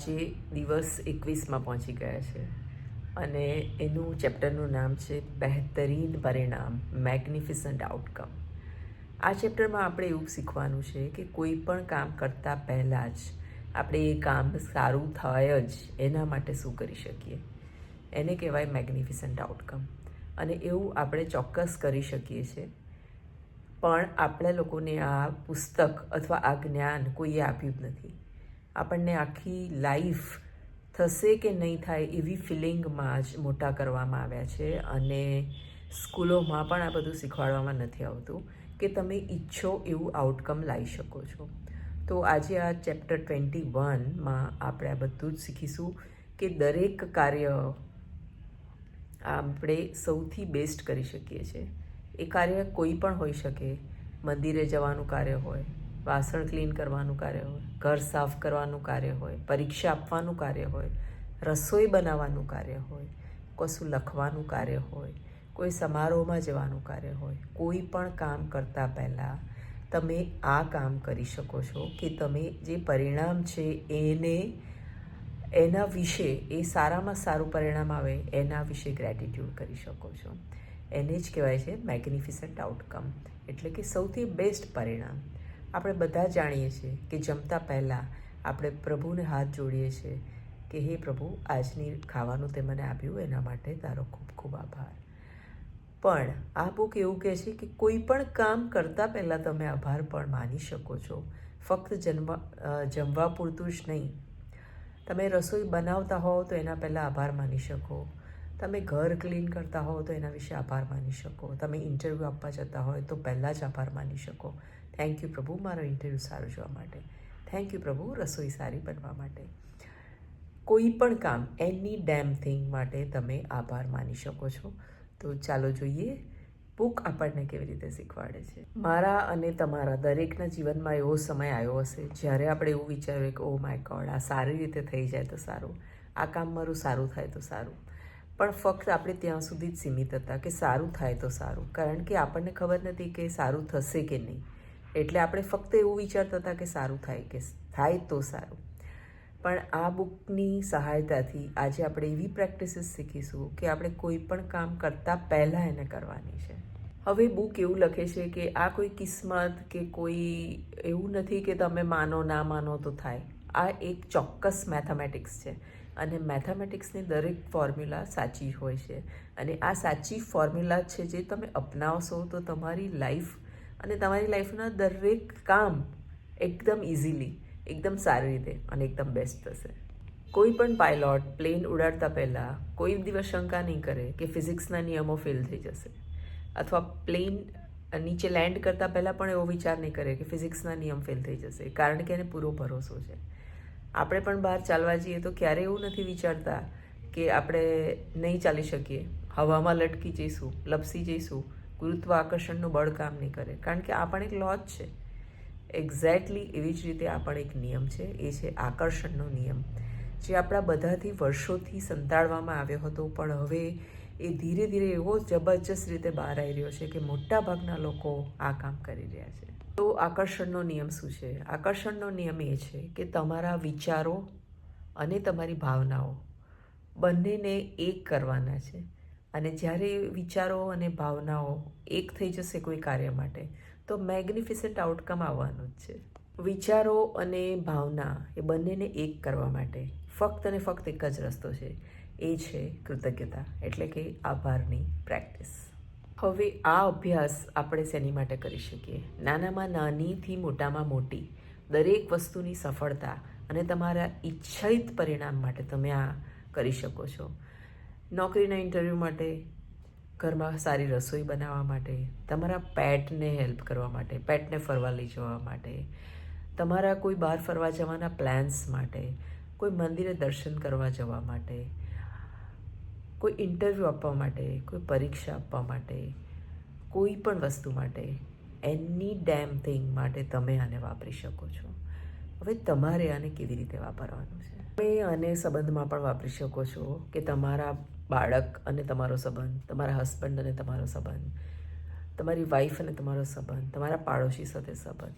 આજે દિવસ એકવીસમાં પહોંચી ગયા છે. અને એનું ચેપ્ટરનું નામ છે બહેતરીન પરિણામ મેગ્નિફિસન્ટ આઉટકમ આ ચેપ્ટરમાં આપણે એવું શીખવાનું છે કે કોઈ પણ કામ કરતાં પહેલાં જ આપણે એ કામ સારું થાય જ એના માટે શું કરી શકીએ. એને કહેવાય મેગ્નિફિસન્ટ આઉટકમ અને એવું આપણે ચોક્કસ કરી શકીએ છીએ. પણ આપણા લોકોને આ પુસ્તક અથવા આ જ્ઞાન કોઈએ આપ્યું જ નથી. આપણને આખી લાઈફ થશે કે નહીં થાય એવી ફિલિંગમાં જ મોટા કરવામાં આવ્યા છે. અને સ્કૂલોમાં પણ આ બધું શીખવાડવામાં નથી આવતું કે તમે ઈચ્છો એવું આઉટકમ લાવી શકો છો. તો આજે આ ચેપ્ટર ટ્વેન્ટી વનમાં આપણે આ બધું જ શીખીશું કે દરેક કાર્ય આપણે સૌથી બેસ્ટ કરી શકીએ છીએ. એ કાર્ય કોઈ પણ હોઈ શકે. મંદિરે જવાનું કાર્ય હોય વાસણ ક્લીન કરવાનું કાર્ય હોય, ઘર સાફ કરવાનું કાર્ય હોય, પરીક્ષા આપવાનું કાર્ય હોય, રસોઈ બનાવવાનું કાર્ય હોય, કશું લખવાનું કાર્ય હોય, કોઈ સમારોહમાં જવાનું કાર્ય હોય, કોઈ પણ કામ કરતાં પહેલાં તમે આ કામ કરી શકો છો કે તમે જે પરિણામ છે એને, એના વિશે, એ સારામાં સારું પરિણામ આવે એના વિશે ગ્રેટિટ્યૂડ કરી શકો છો. એને જ કહેવાય છે મેગ્નિફિસન્ટ આઉટકમ એટલે કે સૌથી બેસ્ટ પરિણામ. આપણે બધા જાણીએ છીએ કે જમતા પહેલાં આપણે પ્રભુને હાથ જોડીએ છીએ કે હે પ્રભુ, આજની ખાવાનું તે મને આપ્યું, એના માટે તારો ખૂબ ખૂબ આભાર. પણ આ બુક એવું કહે છે કે કોઈ પણ કામ કરતાં પહેલાં તમે આભાર પણ માની શકો છો. ફક્ત જન્મ જમવા પૂરતું જ નહીં. તમે રસોઈ બનાવતા હોવ તો એના પહેલાં આભાર માની શકો. તમે ઘર ક્લીન કરતા હોવ તો એના વિશે આભાર માની શકો. તમે ઇન્ટરવ્યૂ આપવા જતા હોય તો પહેલાં જ આભાર માની શકો. થેન્ક યુ પ્રભુ. મારો ઇન્ટરવ્યૂ સારું જોવા માટે. થેન્ક યુ પ્રભુ. રસોઈ સારી બનવા માટે. કોઈ પણ કામ એની ડેમ થિંગ માટે તમે આભાર માની શકો છો. તો ચાલો જોઈએ બુક આપણને કેવી રીતે શીખવાડે છે. મારા અને તમારા દરેકના જીવનમાં એવો સમય આવ્યો હશે, જ્યારે આપણે એવું વિચાર્યું કે ઓ માય ગોડ આ સારી રીતે થઈ જાય તો સારું. આ કામ મારું સારું થાય તો સારું. પણ ફક્ત આપણે ત્યાં સુધી જ સીમિત હતા કે સારું થાય તો સારું. કારણ કે આપણને ખબર નથી કે સારું થશે કે નહીં. એટલે આપણે ફક્ત એવું વિચારતા હતા કે સારું થાય કે થાય તો સારું. પણ આ બુકની સહાયતાથી આજે આપણે એવી પ્રેક્ટિસીસ શીખીશું કે આપણે કોઈ પણ કામ કરતાં પહેલાં એને કરવાની છે. હવે બુક એવું લખે છે કે આ કોઈ કિસ્મત કે કોઈ એવું નથી કે તમે માનો, ના માનો તો થાય. આ એક ચોક્કસ મેથેમેટિક્સ છે. અને મેથેમેટિક્સની દરેક ફોર્મ્યુલા સાચી હોય છે. અને આ સાચી ફોર્મ્યુલા છે જે તમે અપનાવશો તો તમારી લાઈફ અને તમારી લાઈફના દરેક કામ એકદમ ઇઝીલી એકદમ સારી રીતે અને એકદમ બેસ્ટ થશે. કોઈ પણ પાયલોટ પ્લેન ઉડાડતા પહેલાં કોઈ દિવસ શંકા નહીં કરે કે ફિઝિક્સના નિયમો ફેલ થઈ જશે. અથવા પ્લેન નીચે લેન્ડ કરતાં પહેલાં પણ એવો વિચાર નહીં કરે કે ફિઝિક્સના નિયમ ફેલ થઈ જશે, કારણ કે એને પૂરો ભરોસો છે. આપણે પણ બહાર ચાલવા જઈએ તો ક્યારેય એવું નથી વિચારતા કે આપણે નહીં ચાલી શકીએ. હવામાં લટકી જઈશું, લપસી જઈશું ગુરુત્વ આકર્ષણનું બળ કામ નહીં કરે. કારણ કે આ પણ એક લો જ છે. એક્ઝેક્ટલી એવી જ રીતે આ પણ એક નિયમ છે. એ છે આકર્ષણનો નિયમ. જે આપણા બધાથી વર્ષોથી સંતાડવામાં આવ્યો હતો, પણ હવે એ ધીરે ધીરે એવો જબરજસ્ત રીતે બહાર આવી રહ્યો છે કે મોટા ભાગના લોકો આ કામ કરી રહ્યા છે. તો આકર્ષણનો નિયમ શું છે? આકર્ષણનો નિયમ એ છે કે તમારા વિચારો અને તમારી ભાવનાઓ બંનેને એક કરવાના છે. અને જ્યારે વિચારો અને ભાવનાઓ એક થઈ જશે કોઈ કાર્ય માટે, તો મેગ્નિફિસન્ટ આઉટકમ આવવાનું જ છે. વિચારો અને ભાવના એ બંનેને એક કરવા માટે ફક્ત અને ફક્ત એક જ રસ્તો છે. એ છે કૃતજ્ઞતા. એટલે કે આભારની પ્રેક્ટિસ હવે આ અભ્યાસ આપણે શેની માટે કરી શકીએ? નાનામાં નાનીથી મોટામાં મોટી, દરેક વસ્તુની સફળતા અને તમારા ઈચ્છિત પરિણામ માટે તમે આ કરી શકો છો. નોકરીના ઇન્ટરવ્યૂ માટે, ઘરમાં સારી રસોઈ બનાવવા માટે, તમારા પેટને હેલ્પ કરવા માટે, પેટને ફરવા લઈ જવા માટે, તમારા કોઈ બહાર ફરવા જવાના પ્લાન્સ માટે, કોઈ મંદિરે દર્શન કરવા જવા માટે કોઈ ઇન્ટરવ્યૂ આપવા માટે, કોઈ પરીક્ષા આપવા માટે, કોઈ પણ વસ્તુ માટે એની ડેમ થિંગ માટે તમે આને વાપરી શકો છો. હવે તમારે આને કેવી રીતે વાપરવાનું છે? તમે આને સંબંધમાં પણ વાપરી શકો છો કે તમારા બાળક અને તમારો સંબંધ, તમારા હસબન્ડ અને તમારો સંબંધ, તમારી વાઈફ અને તમારો સંબંધ, તમારા પાડોશી સાથે સંબંધ.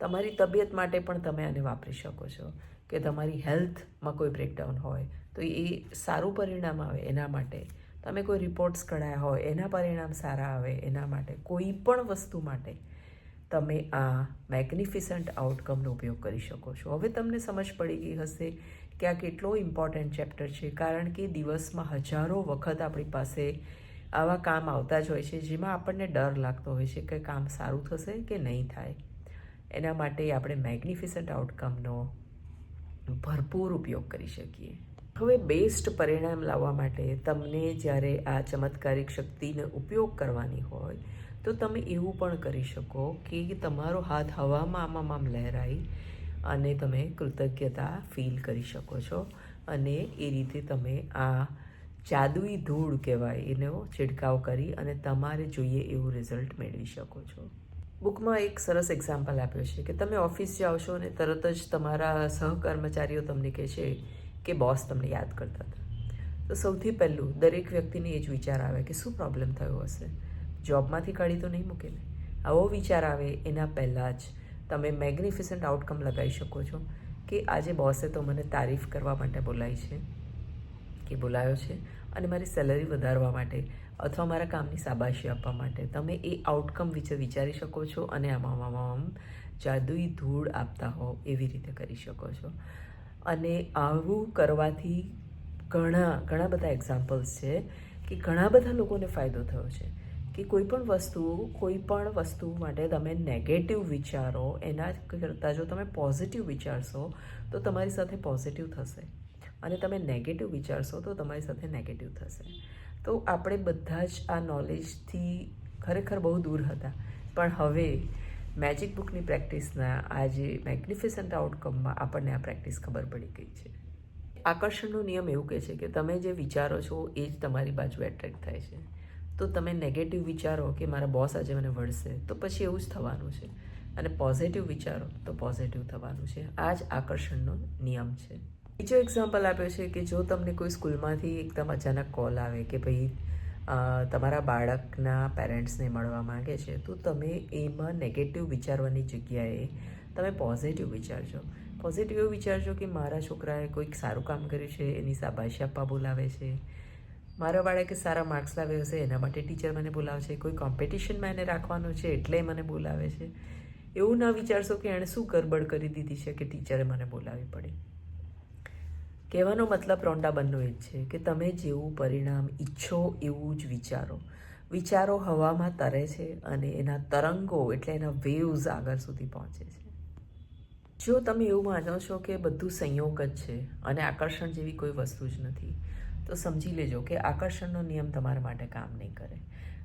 તમારી તબિયત માટે પણ તમે આને વાપરી શકો છો. કે તમારી હેલ્થમાં કોઈ બ્રેકડાઉન હોય, તો એ સારું પરિણામ આવે એના માટે. તમે કોઈ રિપોર્ટ્સ કઢાયા હોય, એના પરિણામ સારા આવે એના માટે. કોઈ પણ વસ્તુ માટે તમે આ મેગ્નિફિસન્ટ આઉટકમનો ઉપયોગ કરી શકો છો. હવે તમને સમજ પડી ગઈ હશે કે આ કેટલો ઇમ્પોર્ટન્ટ ચેપ્ટર છે, કારણ કે દિવસમાં હજારો વખત આપણી પાસે આવા કામ આવતા જ હોય છે, જેમાં આપણને ડર લાગતો હોય છે કે કામ સારું થશે કે નહીં થાય. એના માટે આપણે મેગ્નિફિસન્ટ આઉટકમનો ભરપૂર ઉપયોગ કરી શકીએ. હવે બેસ્ટ પરિણામ લાવવા માટે તમને જ્યારે આ ચમત્કારિક શક્તિનો ઉપયોગ કરવાની હોય, તો તમે એવું પણ કરી શકો કે તમારો હાથ હવામાં આમાં આમ લહેરાઈ અને તમે કૃતજ્ઞતા ફીલ કરી શકો છો. અને એ રીતે તમે આ જાદુઈ ધૂળ કહેવાય, એનો છિડકાવ કરી અને તમારે જોઈએ એવું રિઝલ્ટ મેળવી શકો છો. બુકમાં એક સરસ એક્ઝામ્પલ આપ્યો છે કે તમે ઓફિસ જાઓ છો અને તરત જ તમારા સહકર્મચારીઓ તમને કહે છે કે બોસ તમને યાદ કરતા હતા. તો સૌથી પહેલું દરેક વ્યક્તિને એ જ વિચાર આવે કે શું પ્રોબ્લેમ થયો હશે? જોબમાંથી કાઢી તો નહીં મૂકે ને? આવો વિચાર આવે એના પહેલાં જ તમે મેગ્નિફિસન્ટ આઉટકમ લગાવી શકો છો કે આજે બોસે તો મને તારીફ કરવા માટે બોલાવી છે. કે બોલાયો છે અને મારી સેલરી વધારવા માટે અથવા મારા કામની શાબાશી આપવા માટે. તમે એ આઉટકમ વિશે વિચારી શકો છો અને આમાં આમ જાદુઈ ધૂળ આપતા હો એવી રીતે કરી શકો છો. અને આવું કરવાથી ઘણા ઘણા બધા એક્ઝામ્પલ્સ છે કે ઘણા બધા લોકોને ફાયદો થયો છે કે કોઈ પણ વસ્તુ, કોઈ પણ વસ્તુ માટે તમે નેગેટિવ વિચારો એના કરતાં જો તમે પોઝિટિવ વિચારશો તો તમારી સાથે પોઝિટિવ થશે. અને તમે નેગેટિવ વિચારશો તો તમારી સાથે નેગેટિવ થશે. તો આપણે બધા જ આ નોલેજથી ખરેખર બહુ દૂર હતા. પણ હવે મેજિક બુકની પ્રેક્ટિસના આ જે મેગ્નિફિસન્ટ આઉટકમમાં આપણને આ પ્રેક્ટિસ ખબર પડી ગઈ છે. આકર્ષણનો નિયમ એવું કહે છે કે તમે જે વિચારો છો એ જ તમારી બાજુ એટ્રેક્ટ થાય છે. તો તમે નેગેટિવ વિચારો કે મારા બોસ આજે મને વળશે, તો પછી એવું જ થવાનું છે. અને પોઝિટિવ વિચારો તો પોઝિટિવ થવાનું છે. આ જ આકર્ષણનો નિયમ છે. બીજો એક્ઝામ્પલ આપ્યો છે કે જો તમને કોઈ સ્કૂલમાંથી એકદમ અચાનક કોલ આવે કે ભાઈ તમારા બાળકના પેરેન્ટ્સને મળવા માંગે છે, તો તમે એમાં નેગેટિવ વિચારવાની જગ્યાએ તમે પોઝિટિવ વિચારજો. પોઝિટિવ એવું વિચારજો કે મારા છોકરાએ કોઈક સારું કામ કર્યું છે, એની શાબાશી આપવા બોલાવે છે. મારા બાળકે સારા માર્ક્સ લાવ્યો હશે, એના માટે ટીચર મને બોલાવશે, કોઈ કોમ્પિટિશનમાં એને રાખવાનું છે એટલે મને બોલાવે છે. એવું ના વિચારશો કે એણે શું ગરબડ કરી દીધી છે કે ટીચરે મને બોલાવી પડી. કહેવાનો મતલબ રોંડાબનનો એ જ છે કે તમે જેવું પરિણામ ઈચ્છો એવું જ વિચારો. વિચારો હવામાં તરે છે અને એના તરંગો એટલે એના વેવ્સ આગળ સુધી પહોંચે છે. જો તમે એવું માનો છો કે બધું સંયોગ જ છે અને આકર્ષણ જેવી કોઈ વસ્તુ જ નથી, તો સમજી લેજો કે આકર્ષણનો નિયમ તમારા માટે કામ નહીં કરે.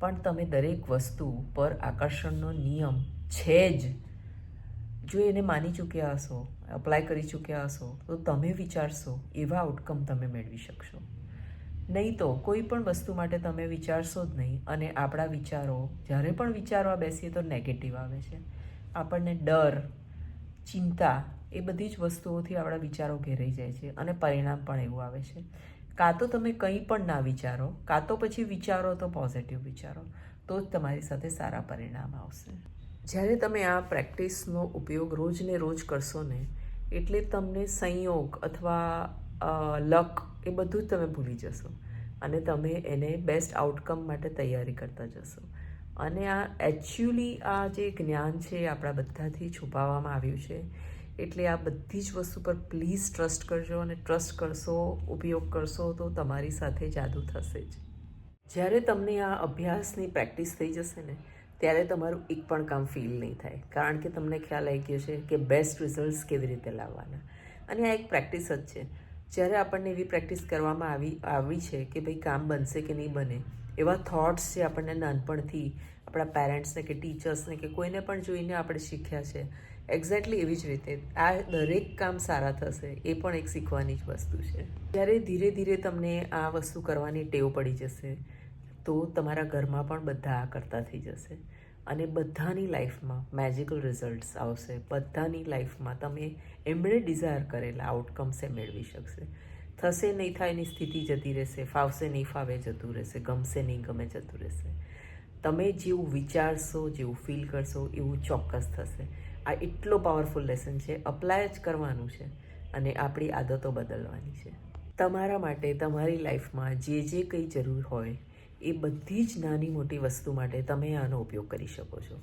પણ તમે દરેક વસ્તુ પર આકર્ષણનો નિયમ છે જ જો એને માની ચૂક્યા હશો અપ્લાય કરી ચૂક્યા હશો, તો તમે વિચારશો એવા આઉટકમ તમે મેળવી શકશો. નહીં તો કોઈ પણ વસ્તુ માટે તમે વિચારશો જ નહીં અને આપણા વિચારો, જ્યારે પણ વિચારવા બેસીએ તો નેગેટિવ આવે છે. આપણને ડર, ચિંતા એ બધી જ વસ્તુઓથી આપણા વિચારો ઘેરાઈ જાય છે અને પરિણામ પણ એવું આવે છે. કાં તો તમે કંઈ પણ ના વિચારો, કાં તો પછી વિચારો તો પોઝિટિવ વિચારો, તો જ તમારી સાથે સારા પરિણામ આવશે. જ્યારે તમે આ પ્રેક્ટિસનો ઉપયોગ રોજને રોજ કરશો ને, એટલે તમને સંયોગ અથવા લક એ બધું જ તમે ભૂલી જશો અને તમે એને બેસ્ટ આઉટકમ માટે તૈયારી કરતા જશો. અને આ એકચ્યુઅલી આ જે જ્ઞાન છે આપણા બધાથી છુપાવવામાં આવ્યું છે, એટલે આ બધી જ વસ્તુ પર પ્લીઝ ટ્રસ્ટ કરજો અને ટ્રસ્ટ કરશો, ઉપયોગ કરશો તો તમારી સાથે જાદુ થશે જ. જ્યારે તમને આ અભ્યાસની પ્રેક્ટિસ થઈ જશે ને ત્યારે તમારું એક પણ કામ ફીલ નહીં થાય. કારણ કે તમને ખ્યાલ આવી ગયો છે કે બેસ્ટ રિઝલ્ટ્સ કેવી રીતે લાવવાના. અને આ એક પ્રેક્ટિસ જ છે. જ્યારે આપણને એવી પ્રેક્ટિસ કરવામાં આવી આવી છે કે ભાઈ કામ બનશે કે નહીં બને, એવા થોટ્સ જે આપણને નાનપણથી આપણા પેરેન્ટ્સને કે ટીચર્સને કે કોઈને પણ જોઈને આપણે શીખ્યા છે એક્ઝેક્ટલી એવી જ રીતે આ દરેક કામ સારા થશે, એ પણ એક શીખવાની જ વસ્તુ છે. જ્યારે ધીરે ધીરે તમને આ વસ્તુ કરવાની ટેવ પડી જશે તો તમારા ઘરમાં પણ બધા આ કરતા થઈ જશે. અને બધાની લાઈફમાં મેજિકલ રિઝલ્ટ્સ આવશે. બધાની લાઈફમાં તમે એમણે ડિઝાયર કરેલા આઉટકમ્સ મેળવી શકશે. થશે નહીં થાય એની સ્થિતિ જતી રહેશે. ફાવશે નહીં ફાવે જતું રહેશે. ગમશે નહીં ગમે જતું રહેશે. તમે જેવું વિચારશો, જેવું ફીલ કરશો, એવું ચોક્કસ થશે. આ એટલો પાવરફુલ લેસન છે. અપ્લાય જ કરવાનું છે. અને આપણી આદતો બદલવાની છે. તમારા માટે, તમારી લાઈફમાં જે જે કંઈ જરૂર હોય એ બધી જ નાની મોટી વસ્તુ માટે તમે આનો ઉપયોગ કરી શકો છો.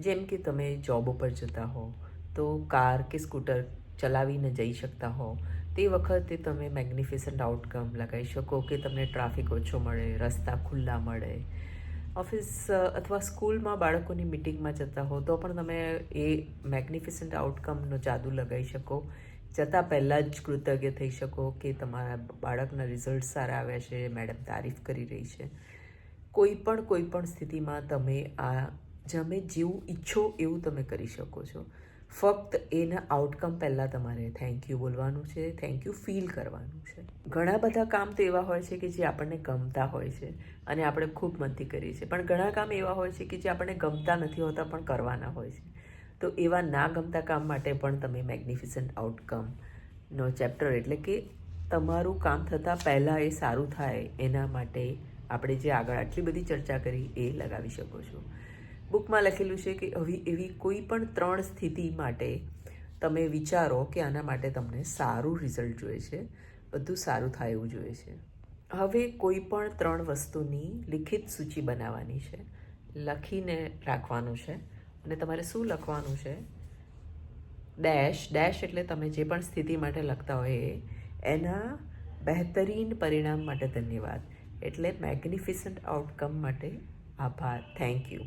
જેમ કે તમે જોબ ઉપર જતા હો, તો કાર કે સ્કૂટર ચલાવીને જઈ શકતા હો, તે વખતે તમે મેગ્નિફિસન્ટ આઉટકમ લગાવી શકો કે તમને ટ્રાફિક ઓછો મળે, રસ્તા ખુલ્લા મળે. ઓફિસ અથવા સ્કૂલમાં બાળકોની મિટિંગમાં જતા હો, તો પણ તમે એ મેગ્નિફિસન્ટ આઉટકમનો જાદુ લગાવી શકો. જતાં પહેલાં જ કૃતજ્ઞ થઈ શકો કે તમારા બાળકના રિઝલ્ટ સારા આવ્યા છે મેડમ તારીફ કરી રહી છે. કોઈ પણ કોઈ પણ સ્થિતિમાં તમે આ જમે જેવું ઈચ્છો એવું તમે કરી શકો છો. ફક્ત એના આઉટકમ પહેલાં તમારે થેન્ક યુ બોલવાનું છે થેન્ક યુ ફીલ કરવાનું છે. ઘણા બધા કામ તો એવા હોય છે કે જે આપણને ગમતા હોય છે અને આપણે ખૂબ મનથી કરીએ છીએ. પણ ઘણા કામ એવા હોય છે કે જે આપણને ગમતા નથી હોતા પણ કરવાના હોય છે. તો એવા ના ગમતા કામ માટે પણ તમે મેગ્નિફિસન્ટ આઉટકમનો ચેપ્ટર એટલે કે તમારું કામ થતાં પહેલાં એ સારું થાય એના માટે આપણે જે આગળ આટલી બધી ચર્ચા કરી એ લગાવી શકો છો. બુકમાં લખેલું છે કે હવે એવી કોઈ પણ ત્રણ સ્થિતિ માટે તમે વિચારો કે આના માટે તમને સારું રિઝલ્ટ જોઈએ છે, બધું સારું થાય એવું જોઈએ છે. હવે કોઈ પણ ત્રણ વસ્તુની લિખિત સૂચિ બનાવવાની છે, લખીને રાખવાનું છે અને તમારે શું લખવાનું છે? ડેશ ડેશ એટલે તમે જે પણ સ્થિતિ માટે લખતા હોય એના બહેતરીન પરિણામ માટે ધન્યવાદ. એટલે મેગ્નિફિસન્ટ આઉટકમ માટે આભાર. Thank you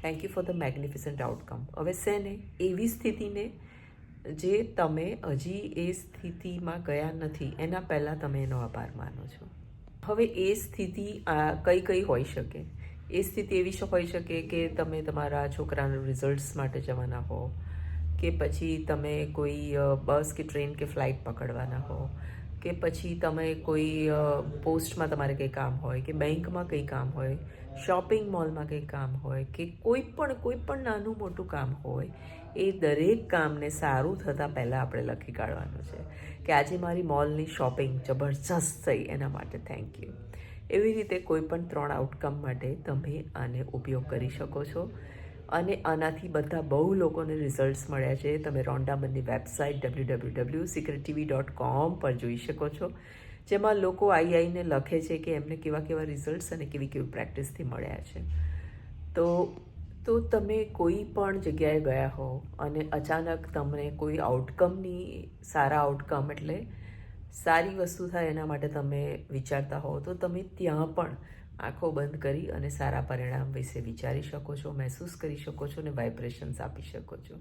thank you for the magnificent outcome હવે શેને એવી સ્થિતિને જે તમે હજી એ સ્થિતિમાં ગયા નથી, એના પહેલાં તમે એનો આભાર માનો છો. હવે એ સ્થિતિ કઈ કઈ હોઈ શકે? એ સ્થિતિ એવી હોઈ શકે કે તમે તમારા છોકરાના રિઝલ્ટ્સ માટે જવાના હો, કે પછી તમે કોઈ બસ કે ટ્રેન કે ફ્લાઇટ પકડવાના હો કે પછી તમે કોઈ પોસ્ટમાં તમારે કંઈ કામ હોય, કે બેંકમાં કંઈ કામ હોય, શોપિંગ મોલમાં કંઈ કામ હોય, કે કોઈ પણ કોઈ પણ નાનું મોટું કામ હોય, એ દરેક કામને સારું થતાં પહેલાં આપણે લખી કાઢવાનું છે કે આજે મારી મોલની શોપિંગ જબરજસ્ત થઈ એના માટે થેન્ક યુ. એવી રીતે કોઈ પણ ત્રણ આઉટકમ માટે તમે આને ઉપયોગ કરી શકો છો. અને આનાથી બધા બહુ લોકોને રિઝલ્ટ્સ મળ્યા છે. તમે રોન્ડામનની website W W W secret TV dot com પર જોઈ શકો છો. જેમાં લોકો આઈઆઈને લખે છે કે એમને કેવા કેવા રિઝલ્ટ્સ અને કેવી કેવી પ્રેક્ટિસથી મળ્યા છે. તો તો તમે કોઈ પણ જગ્યાએ ગયા હો અને અચાનક તમને કોઈ આઉટકમની સારા આઉટકમ એટલે સારી વસ્તુ થાય એના માટે તમે વિચારતા હો, તો તમે ત્યાં પણ આંખો બંધ કરી અને સારા પરિણામ વિશે વિચારી શકો છો, મહેસૂસ કરી શકો છો અને વાઇબ્રેશન્સ આપી શકો છો.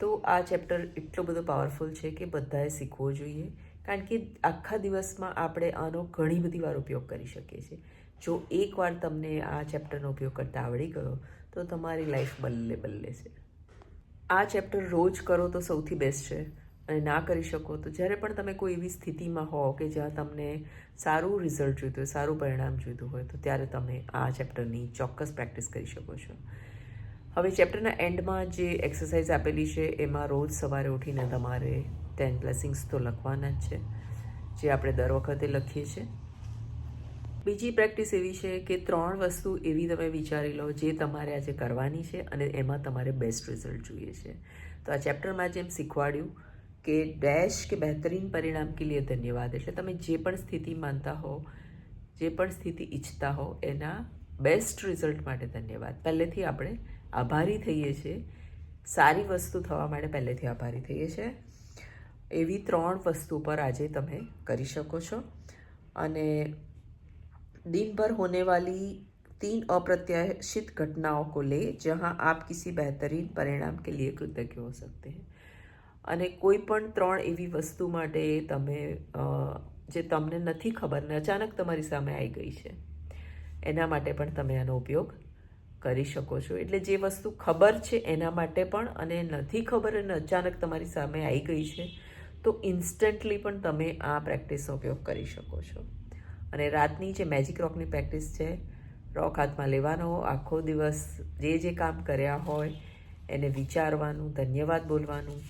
તો આ ચેપ્ટર એટલો બધો પાવરફુલ છે કે બધાએ શીખવો જોઈએ, કારણ કે આખા દિવસમાં આપણે આનો ઘણી બધી વાર ઉપયોગ કરી શકીએ છીએ. જો એકવાર તમને આ ચેપ્ટરનો ઉપયોગ કરતા આવડી ગયો, તો તમારી લાઈફ બલ્લે બલ્લે છે. આ ચેપ્ટર રોજ કરો તો સૌથી બેસ્ટ છે. અને ના કરી શકો, તો જ્યારે પણ તમે કોઈ એવી સ્થિતિમાં હો કે જ્યાં તમને સારું રિઝલ્ટ જોઈતું હોય, સારું પરિણામ જોઈતું હોય, તો ત્યારે તમે આ ચેપ્ટરની ચોક્કસ પ્રેક્ટિસ કરી શકો છો. હવે ચેપ્ટરના એન્ડમાં જે એક્સરસાઇઝ આપેલી છે, એમાં રોજ સવારે ઉઠીને તમારે ટેન બ્લેસિંગ્સ તો લખવાના જ છે, જે આપણે દર વખતે લખીએ છીએ. બીજી પ્રેક્ટિસ એવી છે કે ત્રણ વસ્તુ એવી તમે વિચારી લો, જે તમારે આજે કરવાની છે અને એમાં તમારે બેસ્ટ રિઝલ્ટ જોઈએ છે. તો આ ચેપ્ટરમાં જેમ શીખવાડ્યું કે ડેશ કે બહેતરીન પરિણામ કે લીએ ધન્યવાદ એટલે તમે જે પણ સ્થિતિ માનતા હો જે પણ સ્થિતિ ઈચ્છતા હો એના બેસ્ટ રિઝલ્ટ માટે ધન્યવાદ પહેલેથી આપણે આભારી થઈએ છીએ સારી વસ્તુ થવા માટે પહેલેથી આભારી થઈએ છીએ એવી ત્રણ વસ્તુ પર આજે તમે કરી શકો છો અને दिन भर होने वाली तीन अप्रत्याशित घटनाओं को ले जहां आप किसी बेहतरीन परिणाम के लिए कृतज्ञ हो सकते हैं અને કોઈ પણ ત્રણ એવી વસ્તુ માટે તમે જે તમને નથી ખબર ને અચાનક તમારી સામે આવી ગઈ છે, એના માટે પણ તમે આનો ઉપયોગ કરી શકો છો. એટલે જે વસ્તુ ખબર છે એના માટે પણ અને નથી ખબર અને અચાનક તમારી સામે આવી ગઈ છે, તો ઇન્સ્ટન્ટલી પણ તમે આ પ્રેક્ટિસનો ઉપયોગ કરી શકો છો. અને રાતની જે મેજિક રોકની પ્રેક્ટિસ છે, રોક હાથમાં લેવાનો, આખો દિવસ જે જે કામ કર્યા હોય એને વિચારવાનું, ધન્યવાદ બોલવાનું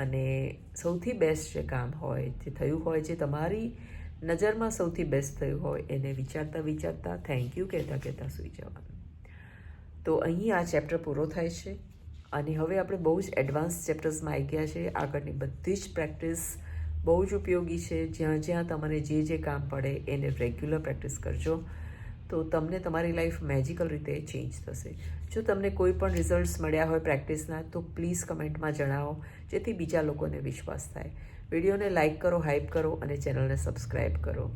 અને સૌથી બેસ્ટ જે કામ હોય, જે થયું હોય, જે તમારી નજરમાં સૌથી બેસ્ટ થયું હોય, એને વિચારતા વિચારતા થેન્ક યુ કહેતા કહેતા સૂઈ જવાનું. તો અહીં આ ચેપ્ટર પૂરો થાય છે અને હવે આપણે બહુ જ એડવાન્સ ચેપ્ટર્સમાં આવી ગયા છે. આગળની બધી જ પ્રેક્ટિસ બહુ જ ઉપયોગી છે. જ્યાં જ્યાં તમારે જે જે કામ પડે એને રેગ્યુલર પ્રેક્ટિસ કરજો. તો તમને તમારી લાઈફ મેજિકલ રીતે ચેન્જ થશે. જો તમને કોઈ પણ રિઝલ્ટ્સ મળ્યા હોય પ્રેક્ટિસના તો પ્લીઝ કમેન્ટમાં જણાવો, જેથી બીજા લોકોને વિશ્વાસ થાય. વિડીયોને લાઇક કરો હાઇપ કરો અને ચેનલને સબસ્ક્રાઈબ કરો.